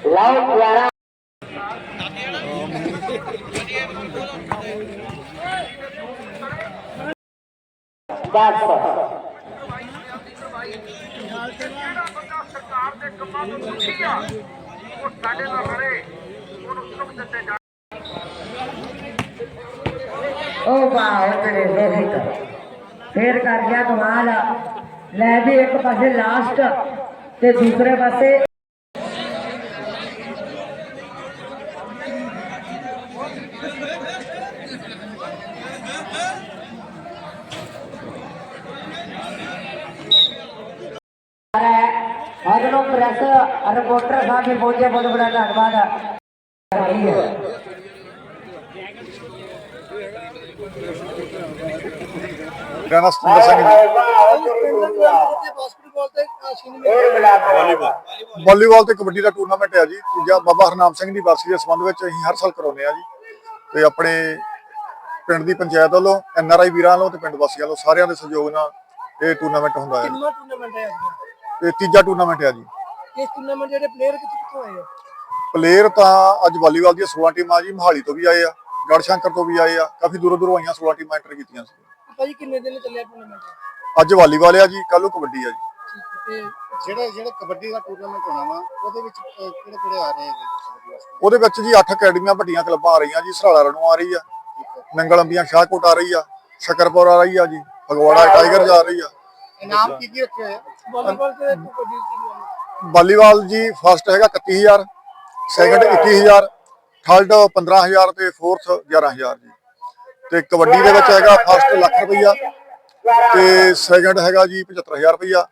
ਲਓ ਪਿਆਰਾ ਦਸ ਉਹ ਵਾਹ ਤੇਰੇ ਰੋਹਿਤ ਫੇਰ ਕਰ ਗਿਆ ਕਮਾਲ। ਲੈ ਵੀ ਇੱਕ ਪਾਸੇ ਲਾਸਟ ਤੇ ਦੂਸਰੇ ਪਾਸੇ ਅਗਲੋ ਪ੍ਰੈਸ ਰਿਪੋਰਟਰ ਸਾਹਿਬ ਵੀ ਪਹੁੰਚੇ ਬਹੁਤ ਬੜਾ ਧੰਨਵਾਦ। ਨਾਮ ਸਤਿੰਦਰ ਸਿੰਘ ਜੀ ਵਾਲੀਬਾਲ ਤੇ ਕਬੱਡੀ ਦਾ ਟੂਰਨਾਮੈਂਟ ਹੈ ਜੀ। ਤੀਜਾ ਬਾਬਾ ਹਰਨਾਮ ਸਿੰਘ ਦੀ ਬਰਸੀ ਦੇ ਸੰਬੰਧ ਵਿੱਚ ਅਸੀਂ ਹਰ ਸਾਲ ਕਰਾਉਂਦੇ ਆ ਜੀ। ਤੇ ਆਪਣੇ ਪਿੰਡ ਦੀ ਪੰਚਾਇਤ ਵੱਲੋਂ ਐਨ ਆਰ ਆਈ ਵੀਰਾਂ ਵੱਲੋਂ ਤੇ ਪਿੰਡ ਵਾਸੀਆਂ ਵੱਲੋਂ ਸਾਰਿਆਂ ਦੇ ਸਹਿਯੋਗ ਨਾਲ ਇਹ ਟੂਰਨਾਮੈਂਟ ਹੁੰਦਾ ਹੈ। ਕਿੰਨਾ ਟੂਰਨਾਮੈਂਟ ਹੈ ਇਹ ਤੀਜਾ ਟੂਰਨਾਮੈਂਟ ਹੈ ਜੀ। ਇਸ ਟੂਰਨਾਮੈਂਟ ਜਿਹੜੇ ਪਲੇਅਰ ਕਿੱਥੋਂ ਕਿੱਥੋਂ ਆਏ ਆ? ਪਲੇਅਰ ਤਾਂ ਅੱਜ ਵਾਲੀਬਾਲ ਦੀਆਂ 16 ਟੀਮਾਂ ਜੀ ਮੋਹਾਲੀ ਤੋਂ ਵੀ ਆਏ ਆ ਗੜਸ਼ੰਕਰ ਤੋਂ ਵੀ ਆਏ ਆ ਕਾਫੀ ਦੂਰੋਂ ਦੂਰੋਂ ਆਈਆਂ 16 ਟੀਮਾਂ ਐਂਟਰ ਕੀਤੀਆਂ ਸੀ। ਭਾਜੀ ਕਿੰਨੇ ਦਿਨ ਚੱਲਿਆ ਟੂਰਨਾਮੈਂਟ ਅੱਜ ਵਾਲੀਬਾਲ ਆ ਜੀ ਕੱਲ ਨੂੰ ਕਬੱਡੀ ਆ ਜੀ। ਤੇ ਜਿਹੜੇ ਜਿਹੜੇ ਕਬੱਡੀ ਦਾ ਟੂਰਨਾਮੈਂਟ ਹੋਣਾ ਵਾ ਉਹਦੇ ਵਿੱਚ ਕਿਹੜੇ ਕਿਹੜੇ ਆ ਰਹੇ ਵਾਸਤੇ? ਉਹਦੇ ਵਿੱਚ ਜੀ 8 ਅਕੈਡਮੀਆਂ ਵੱਡੀਆਂ ਕਲੱਬਾਂ ਆ ਰਹੀਆਂ ਜੀ ਸਰਾਲਾ ਰਣੋਂ ਆ ਰਹੀ ਆ ਨੰਗਲ ਅੰਬੀਆਂ ਸ਼ਾਹਕੋਟ ਆ ਰਹੀ ਆ ਸ਼ਕਰਪੁਰ ਆ ਰਹੀ ਆ ਜੀ ਫਗਵਾੜਾ ਟਾਈਗਰ ਜਾ ਰਹੀ ਆ। ਇਨਾਮ ਕੀ ਕੀ ਰੱਖੇ ਹੋਏ ਆ ਵਾਲੀਬਾਲ ਤੇ ਕਬੱਡੀ ਦੀ ਟੀਮ ਵਾਲੀਬਾਲ ਜੀ ਫਸਟ ਹੈਗਾ 31000 ਸੈਕੰਡ 21000 ਥਰਡ 15000 ਤੇ ਫੋਰਥ 11000 ਜੀ। ਤੇ ਕਬੱਡੀ ਦੇ ਵਿੱਚ ਹੈਗਾ ਫਸਟ ਲੱਖ ਰੁਪਈਆ ਤੇ ਸੈਕੰਡ ਹੈਗਾ ਜੀ 75000 ਰੁਪਈਆ।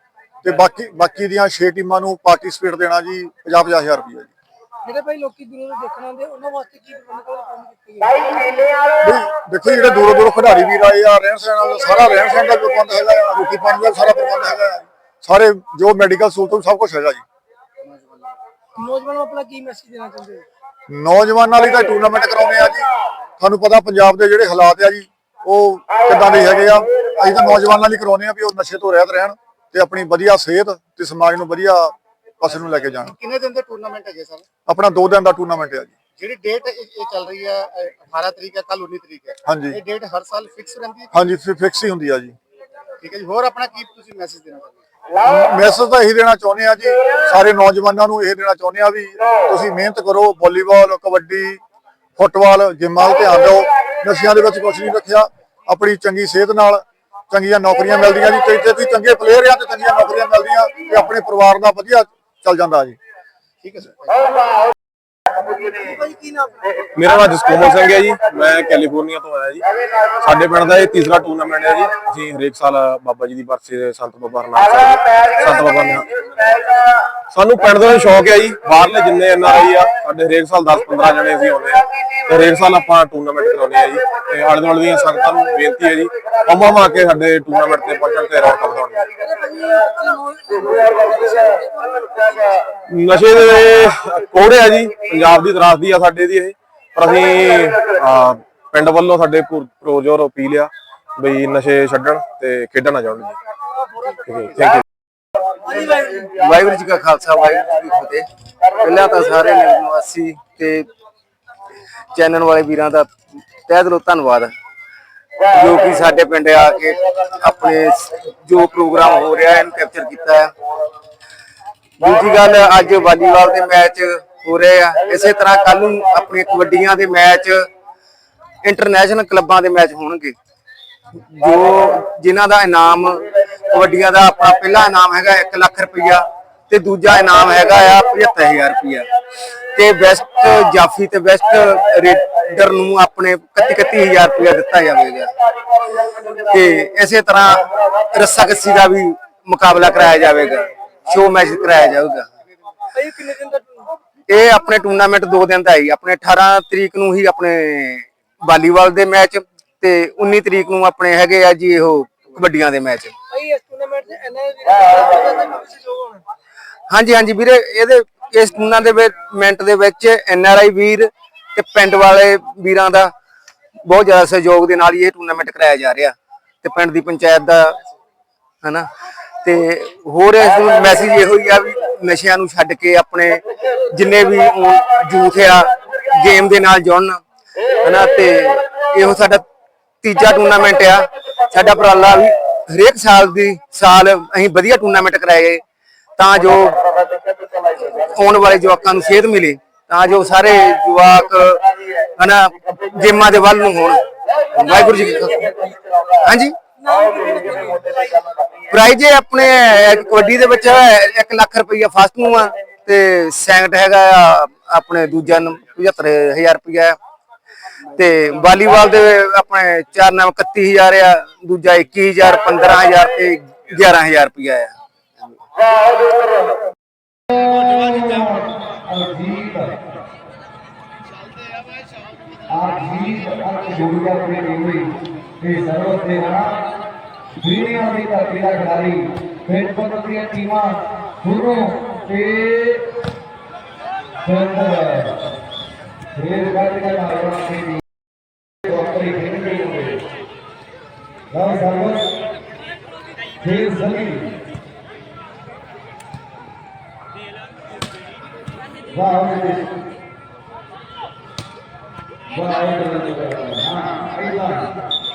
ਤੇ ਬਾਕੀ ਬਾਕੀ ਦੀਆਂ 6 ਟੀਮਾਂ ਨੂੰ ਪਾਰਟਿਸਿਪੇਟ ਦੇਣਾ ਜੀ 50-50000 ਰੁਪਈਆ ਜੀ। ਜਿਹੜੇ ਭਾਈ ਲੋਕੀ ਦੂਰੋਂ ਦੇਖਣ ਆਉਂਦੇ ਉਹਨਾਂ ਵਾਸਤੇ ਕੀ ਪ੍ਰਬੰਧ ਬਈ ਦੇਖੋ ਜਿਹੜੇ ਦੂਰੋਂ ਦੂਰੋਂ ਖਿਡਾਰੀ ਵੀਰ ਆਏ ਆ ਰਹਿਣ ਸਹਿਣ ਦਾ ਸਾਰਾ ਰਹਿਣ ਸਹਿਣ ਦਾ ਪ੍ਰਬੰਧ ਹੈਗਾ ਆ, ਰੋਟੀ ਪਾਣੀ ਦਾ ਸਾਰਾ ਪ੍ਰਬੰਧ ਹੈਗਾ। ਸਾਰੇ ਜੋ ਮੈਡੀਕਲ ਸਹੂਲਤ ਸਭ ਕੁਝ ਹੈਗਾ ਜੀ। ਨੌਜਵਾਨਾਂ ਨੂੰ ਆਪਣਾ ਕੀ ਮੈਸੇਜ ਦੇਣਾ ਚਾਹੁੰਦੇ ਹੋ? ਨੌਜਵਾਨਾਂ ਲਈ ਤਾਂ ਟੂਰਨਾਮੈਂਟ ਕਰਾਉਣੇ ਆ ਜੀ। ਤੁਹਾਨੂੰ ਪਤਾ ਪੰਜਾਬ ਦੇ ਜਿਹੜੇ ਹਾਲਾਤ ਆ ਜੀ ਉਹ ਕਿੱਦਾਂ ਦੇ ਹੈਗੇ ਆ। ਅਸੀਂ ਤਾਂ ਨੌਜਵਾਨਾਂ ਲਈ ਕਰਾਉਣੇ ਆ ਵੀ ਉਹ ਨਸ਼ੇ ਤੋਂ ਰਹਿਤ ਰਹਿਣ ਤੇ ਆਪਣੀ ਵਧੀਆ ਸਿਹਤ ਤੇ ਸਮਾਜ ਨੂੰ ਵਧੀਆ ਪਾਸੇ ਨੂੰ ਲੈ ਕੇ ਜਾਣ। ਕਿੰਨੇ ਦਿਨ ਦੇ ਟੂਰਨਾਮੈਂਟ ਹੈਗੇ ਸਰ? ਆਪਣਾ 2 ਦਿਨ ਦਾ ਟੂਰਨਾਮੈਂਟ ਹੈ ਜੀ। ਜਿਹੜੀ ਡੇਟ ਇਹ ਚੱਲ ਰਹੀ ਹੈ ਅਹ 18 ਤਰੀਕ ਹੈ ਕੱਲ 19 ਤਰੀਕ ਹੈ। ਹਾਂਜੀ। ਇਹ ਡੇਟ ਹਰ ਸਾਲ ਫਿਕਸ ਰਹਿੰਦੀ ਹੈ? ਹਾਂਜੀ ਫਿਕਸ ਹੀ ਹੁੰਦੀ ਆ ਜੀ। ਠੀਕ ਹੈ ਜੀ। ਹੋਰ ਆਪਣਾ ਕੀ ਤੁਸੀਂ ਮੈਸੇਜ ਦੇਣਾ ਚਾਹੁੰਦੇ ਮੈਸੇਜ ਤਾਂ ਇਹੀ ਦੇਣਾ ਚਾਹੁੰਦੇ ਆ ਜੀ। ਸਾਰੇ ਨੌਜਵਾਨਾਂ ਨੂੰ ਇਹ ਦੇਣਾ ਚਾਹੁੰਦੇ ਆ ਵੀ ਤੁਸੀਂ ਮਿਹਨਤ ਕਰੋ, ਵਾਲੀਬਾਲ, ਕਬੱਡੀ, ਫੁੱਟਬਾਲ ਜਿੰਮਾਂ 'ਤੇ ਧਿਆਨ ਦਿਓ। ਨਸ਼ਿਆਂ ਦੇ ਵਿੱਚ ਕੁਝ ਨਹੀਂ ਰੱਖਿਆ। ਆਪਣੀ ਚੰਗੀ ਸਿਹਤ ਨਾਲ ਚੰਗੀਆਂ ਨੌਕਰੀਆਂ ਮਿਲਦੀਆਂ ਜੀ। ਤੇ ਜੇ ਤੁਸੀਂ ਚੰਗੇ ਪਲੇਅਰ ਆ ਤੇ ਚੰਗੀਆਂ ਨੌਕਰੀਆਂ ਮਿਲਦੀਆਂ ਤੇ ਆਪਣੇ ਪਰਿਵਾਰ ਦਾ ਵਧੀਆ ਚੱਲ ਜਾਂਦਾ ਜੀ। ਠੀਕ ਹੈ ਸਰ ਹੈ ਮੇਰਾ ਨਾਮ ਜਸਕੋਮਲ ਸਿੰਘ ਹੈ ਜੀ। ਮੈਂ ਕੈਲੀਫੋਰਨੀਆ ਤੋਂ ਆਇਆ ਜੀ। ਸਾਡੇ ਪਿੰਡ ਦਾ ਇਹ ਤੀਸਰਾ ਟੂਰਨਾਮੈਂਟ ਹੈ ਜੀ। ਅਸੀਂ ਹਰੇਕ ਸਾਲ ਬਾਬਾ ਜੀ ਦੀ ਬਰਸੀ ਦੇ ਸੰਤ ਬਾਬਾ ਹਰਨਾਮ ਸਾਹਿਬ ਸੰਤ ਬਾਬਾ ਸਾਨੂੰ ਪਿੰਡ ਦਾ ਸ਼ੌਕ ਹੈ ਜੀ। ਬਾਹਰਲੇ ਜਿੰਨੇ ਐਨਆਰਆਈ ਆ, ਸਾਡੇ ਹਰੇਕ ਸਾਲ 10 15 ਜਣੇ ਅਸੀਂ ਆਉਂਦੇ ਆ। ਤੇ ਹਰੇਕ ਸਾਲ ਆਪਾਂ ਟੂਰਨਾਮੈਂਟ ਕਰਾਉਂਦੇ ਆ ਜੀ। ਤੇ ਆਲੇ ਦੁਆਲੇ ਦੀਆਂ ਸੰਗਤਾਂ ਨੂੰ ਬੇਨਤੀ ਹੈ ਜੀ ਅੰਮਾ ਮਾ ਕੇ ਸਾਡੇ ਟੂਰਨਾਮੈਂਟ ਤੇ ਪਹੁੰਚਣ ਤੇ ਰੌਣਕ ਵਧਾਉਣ ਨਸ਼ੇ ਦੇ ਕੋੜੇ ਆ ਜੀ, ਪੰਜਾਬ ਦੀ ਤਰਾਸਦੀ ਆ ਸਾਡੇ ਦੀ ਇਹ। ਪਰ ਅਸੀਂ ਪਿੰਡ ਵੱਲੋਂ ਸਾਡੇ ਪ੍ਰੋਜੋਰ ਅਪੀਲ ਆ, ਬਈ ਨਸ਼ੇ ਛੱਡਣ ਤੇ ਖੇਡਣ ਨਾ ਜਾਣ ਜੀ। ਥੈਂਕ ਯੂ ਵਾਹਿਗੁਰੂ ਜੀ ਕਾ ਖਾਲਸਾ, ਵਾਹਿਗੁਰੂ ਜੀ ਕੀ ਫਤਿਹ। ਪਹਿਲਾਂ ਤਾਂ ਸਾਰੇ ਨਿਵਾਸੀ ਤੇ ਚੈਨਲ ਵਾਲੇ ਵੀਰਾਂ ਦਾ ਤਹਿ ਦਿਲੋਂ ਧੰਨਵਾਦ। ਜੋ ਕਿ ਸਾਡੇ ਪਿੰਡ ਆ ਕੇ ਆਪਣੇ ਜੋ ਪ੍ਰੋਗਰਾਮ ਹੋ ਰਿਹਾ, ਇਹਨੂੰ ਕੈਪਚਰ ਕੀਤਾ ਹੈ। ਦੂਜੀ ਗੱਲ, ਅੱਜ ਵਾਲੀਬਾਲ ਦੇ ਮੈਚ ਹੋ ਰਹੇ ਆ। ਇਸੇ ਤਰ੍ਹਾਂ ਕੱਲ ਨੂੰ ਆਪਣੇ ਕਬੱਡੀਆਂ ਦੇ ਮੈਚ ਇੰਟਰਨੈਸ਼ਨਲ ਕਲੱਬਾਂ ਦੇ ਮੈਚ ਹੋਣਗੇ। ਜੋ ਜਿਨ੍ਹਾਂ ਦਾ ਇਨਾਮ ਕਬੱਡੀਆਂ ਦਾ ਆਪਣਾ ਪਹਿਲਾ ਇਨਾਮ ਹੈਗਾ 1 ਲੱਖ ਰੁਪਇਆ ਤੇ ਦੂਜਾ ਇਨਾਮ ਹੈਗਾ ਆ 75000 ਰੁਪਇਆ ਤੇ ਬੈਸਟ ਜਾਫੀ ਤੇ ਬੈਸਟ ਰੇਡਰ ਨੂੰ ਆਪਣੇ 31000 ਰੁਪਇਆ ਦਿੱਤਾ ਜਾਵੇਗਾ। ਤੇ ਇਸੇ ਤਰ੍ਹਾਂ ਰੱਸਾ ਕੱਸੀ ਦਾ ਵੀ ਮੁਕਾਬਲਾ ਕਰਾਇਆ ਜਾਵੇਗਾ। ਸ਼ੋ ਮੈਚ ਕਰਾਇਆ ਜਾਊਗਾ। ਇਹ ਆਪਣੇ ਟੂਰਨਾਮੈਂਟ ਦੋ ਦਿਨ ਦਾ ਹੀ, ਆਪਣੇ 18 ਤਰੀਕ ਨੂੰ ਹੀ ਆਪਣੇ ਵਾਲੀਬਾਲ ਦੇ ਮੈਚ ਤੇ 19 ਤਰੀਕ ਨੂੰ ਆਪਣੇ ਹੈਗੇ ਆ ਜੀ ਉਹ ਕਬੱਡੀਆਂ ਦੇ ਮੈਚ। ਭਾਈ ਇਸ ਟੂਰਨਾਮੈਂਟ ਦੇ ਐਨਆਈ ਵੀਰਾਂ ਦਾ ਕਾਫੀ ਸਹਿਯੋਗ ਹੋਣਾ। ਹਾਂਜੀ ਹਾਂਜੀ ਵੀਰੇ ਇਹਦੇ ਇਸ ਟੂਰਨਾਮੈਂਟ ਦੇ ਵਿੱਚ ਐਨ ਆਰ ਆਈ ਵੀਰ ਤੇ ਪਿੰਡ ਵਾਲੇ ਵੀਰਾਂ ਦਾ ਬਹੁਤ ਜ਼ਿਆਦਾ ਸਹਿਯੋਗ ਦੇ ਨਾਲ ਹੀ ਇਹ ਟੂਰਨਾਮੈਂਟ ਕਰਾਇਆ ਜਾ ਰਿਹਾ। ਤੇ ਪਿੰਡ ਦੀ ਪੰਚਾਇਤ ਦਾ ਹਨਾ? ਤੇ ਹੋਰ ਇਸ ਨੂੰ ਮੈਸੇਜ ਇਹੋ ਹੀ ਆ ਵੀ ਨਸ਼ਿਆਂ ਨੂੰ ਛੱਡ ਕੇ ਆਪਣੇ ਜਿੰਨੇ ਵੀ ਜੂਥ ਆ ਗੇਮ ਦੇ ਨਾਲ ਜੁੜਨ ਹਨਾ? ਤੇ ਇਹੋ ਸਾਡਾ ਤੀਜਾ ਟੂਰਨਾਮੈਂਟ ਆ। ਸਾਡਾ ਉਪਰਾਲਾ ਵੀ ਹਰੇਕ ਸਾਲ ਦੀ ਸਾਲ ਅਸੀਂ ਵਧੀਆ ਟੂਰਨਾਮੈਂਟ ਕਰਾਏ ਤਾਂ ਜੋ ਆਉਣ ਵਾਲੇ ਜਵਾਕਾਂ ਨੂੰ ਸੇਧ ਮਿਲੇ। ਤਾਂ ਜੋ ਸਾਰੇ ਜਵਾਕ, ਹਨਾ, ਗੇਮਾਂ ਦੇ ਵੱਲ ਨੂੰ ਹੋਣ। ਵਾਹਿਗੁਰੂ ਜੀ ਹਾਂਜੀ? ਪ੍ਰਾਈਜ਼ ਇਹ ਆਪਣੇ ਕਬੱਡੀ ਦੇ ਵਿੱਚ 1 ਲੱਖ ਰੁਪਈਆ ਫਸਟ ਨੂੰ ਆ, ਤੇ ਸੈਕੰਡ ਹੈਗਾ ਆ, ਆਪਣੇ ਦੂਜਾ 75000 ਰੁਪਈਆ। ਤੇ ਵਾਲੀਬਾਲ ਦੇ ਆਪਣੇ ਚਾਰ ਨਾਮ 31000 ਆ, ਦੂਜਾ 21000 15000 ਤੇ 11000 ਰੁਪਈਆ ਆ ਆਜੀਤ ਅਰਥ ਜੋੜੀ ਦਾ ਹੋਈ ਤੇ ਸਰਵਤ ਦੇ ਨਾਲ ਦੁਨੀਆ ਦੀ ਧਰਤੀ ਖਿਡਾਰੀ ਪਿੰਡ ਦੀਆਂ ਟੀਮਾਂ ਦੋਨੋਂ ਤੇ ਸੁਰਿੰਦਰ ਰੇਲ ਗੱਡੀ ਦਾ ਨਾਮ ਦੀ ਟੀਮ ਡਾਕਟਰੀ ਖੇਡ ਰਹੀ ਹੋਵੇ ਲਓ ਸਰਵਤ ਖੇਲ ਸਲੀ ਵਾਹ ਜੀ ਵਾਹ। ਹਾਂ ਪਹਿਲਾ